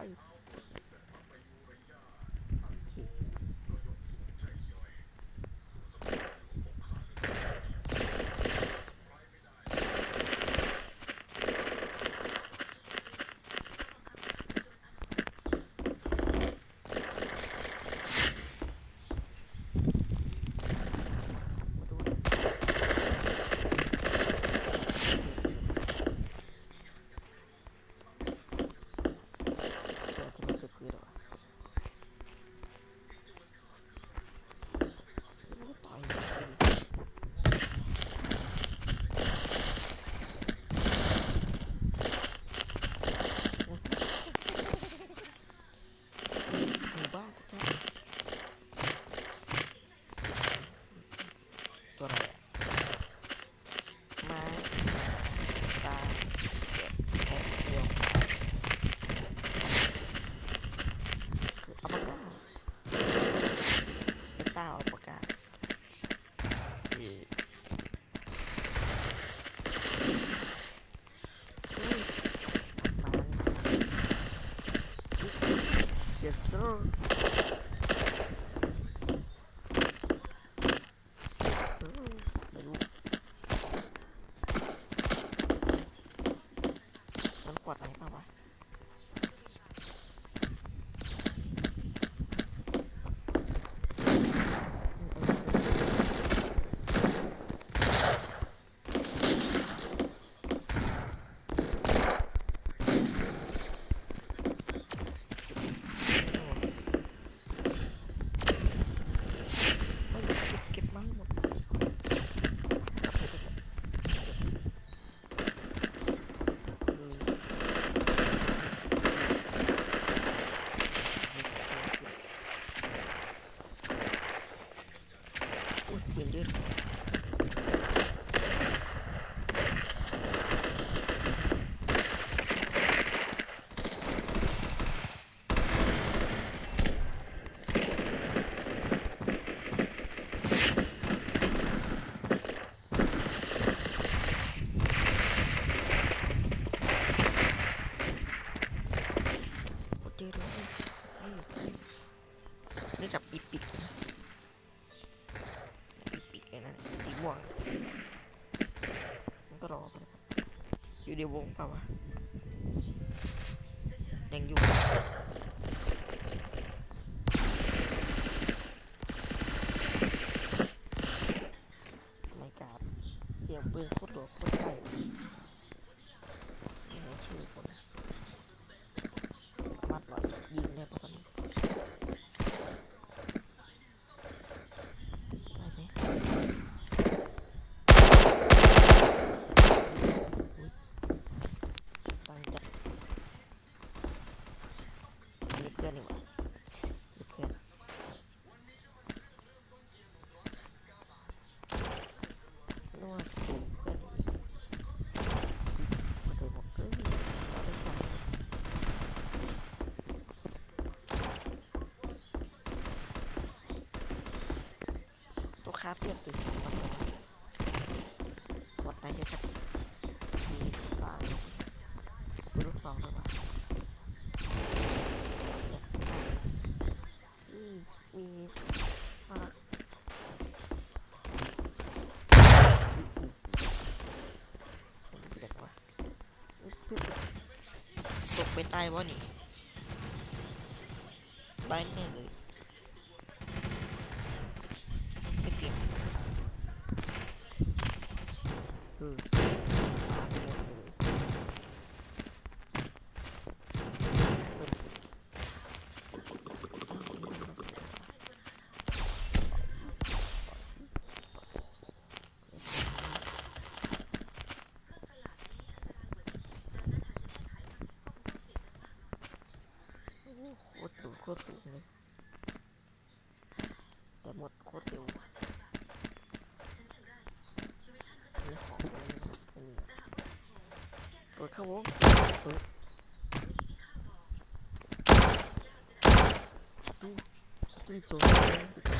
ใช่ฟรีไฟ มาดูนะเดี๋ยวที่มันเก็บคืนหรอวะโอ้ต่อยเลยหมู่บ้านจะจ้าตัวอะไรอะ ไม้ตาเจ็บแขนเดียวคืออัปปากาเป็นตาอัปปากานี่เฮ้ยมานี่ yes sir yes sir ไม่รู้ มันกดอะไรเปล่าวะไม่เก็บเก็บมาให้หมดคือ อุ้ยปืนยืดโอ้เจอแล้วนี่นี่กับอีปิกนะ อีปิกไอ้นั่นสีม่วงมันก็รอไปนะครับ อยู่ในว งเปล่าวะยังอยู่ไม่กราบเสียงปืนโคตรโดดโคตรใกล้นี่ไงชื่อคนมัดหลอยยิงได้ปะตอนนี้ ได้ไหม ตั้งใจมีเพื่ อนดีกว่าเพื่อนนวดถูกเพื่อนอีกมาเจอบอกเอ้ยเอาไปขายตัวคราฟเตรียมปืนสองระบอกฟอดไหนจะจับมีปลาลงดูลูกน้องด้วยวะเนี่ายอืมมีมาละเด็กวะนี่เพื่อนตก ไปตายวะนี่ตายแน่เลยไม่เปลี่ยนเออตายไปหมดเลย คตรสูงเลยแต่หมดโคตรเร็วมีของอะไม่มีโดเข้าวงเฮ้ยตุ้ยตุ้ตัว